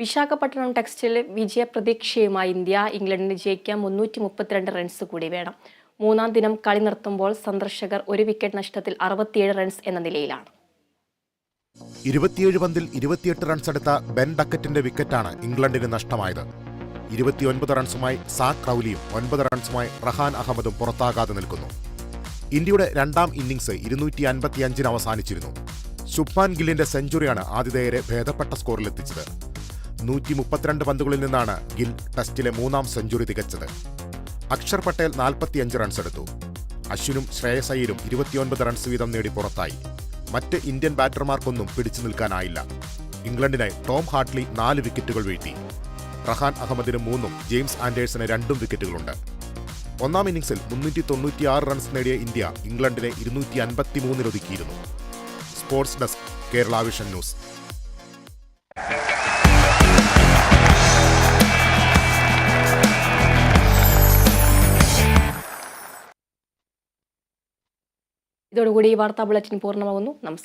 Visakhapatnam textile വിജയപ്രതീക്ഷയുമായി India ഇംഗ്ലണ്ടിന് ജയിക്കാൻ മുന്നൂറ്റി മുപ്പത്തിരണ്ട് റൺസ് കൂടി വേണം. മൂന്നാം ദിനം കളി നിർത്തുമ്പോൾ സന്ദർശകർ ഒരു വിക്കറ്റ് നഷ്ടത്തിൽ അറുപത്തിയേഴ് റൺസ് എന്ന നിലയിലാണ്. ഇരുപത്തിയേഴ് പന്തിൽ ഇരുപത്തിയെട്ട് റൺസ് എടുത്ത ബെൻ ഡക്കറ്റിന്റെ വിക്കറ്റാണ് ഇംഗ്ലണ്ടിന് നഷ്ടമായത്. ഇരുപത്തിയൊൻപത് റൺസുമായി സാക് റൌലിയും ഒൻപത് റൺസുമായി റഹാൻ അഹമ്മദും പുറത്താകാതെ നിൽക്കുന്നു. ഇന്ത്യയുടെ രണ്ടാം ഇന്നിംഗ്സ് ഇരുന്നൂറ്റി അൻപത്തിയഞ്ചിന് അവസാനിച്ചിരുന്നു. ശുഭ്മാൻ ഗില്ലിന്റെ സെഞ്ചുറിയാണ് ആതിഥേയരെ ഭേദപ്പെട്ട സ്കോറിലെത്തിച്ചത് നൂറ്റി മുപ്പത്തിരണ്ട് പന്തുകളിൽ നിന്നാണ് ഗിൽ ടെസ്റ്റിലെ മൂന്നാം സെഞ്ചുറി തികച്ചത്. അക്ഷർ പട്ടേൽ നാൽപ്പത്തിയഞ്ച് റൺസ് എടുത്തു. അശ്വിനും ശ്രേയസ് അയ്യരും ഇരുപത്തിയൊൻപത് റൺസ് വീതം നേടി പുറത്തായി. മറ്റ് ഇന്ത്യൻ ബാറ്റർമാർക്കൊന്നും പിടിച്ചു നിൽക്കാനായില്ല. ഇംഗ്ലണ്ടിനെ ടോം ഹാർട്ട്ലി നാല് വിക്കറ്റുകൾ വീഴ്ത്തി. റഹാൻ അഹമ്മദിന് മൂന്നും ജെയിംസ് ആൻഡേഴ്സിന് രണ്ടും വിക്കറ്റുകളുണ്ട്. ഒന്നാം ഇന്നിംഗ്സിൽ മുന്നൂറ്റി തൊണ്ണൂറ്റിയാറ് റൺസ് നേടിയ ഇന്ത്യ ഇംഗ്ലണ്ടിനെ ഇരുന്നൂറ്റി അൻപത്തിമൂന്നിലൊതുക്കിയിരുന്നു sports desk Kerala vision news. ഇതോടുകൂടി ഈ വാർത്താ ബുള്ളറ്റിൻ പൂർണമാകുന്നു. നമസ്കാരം.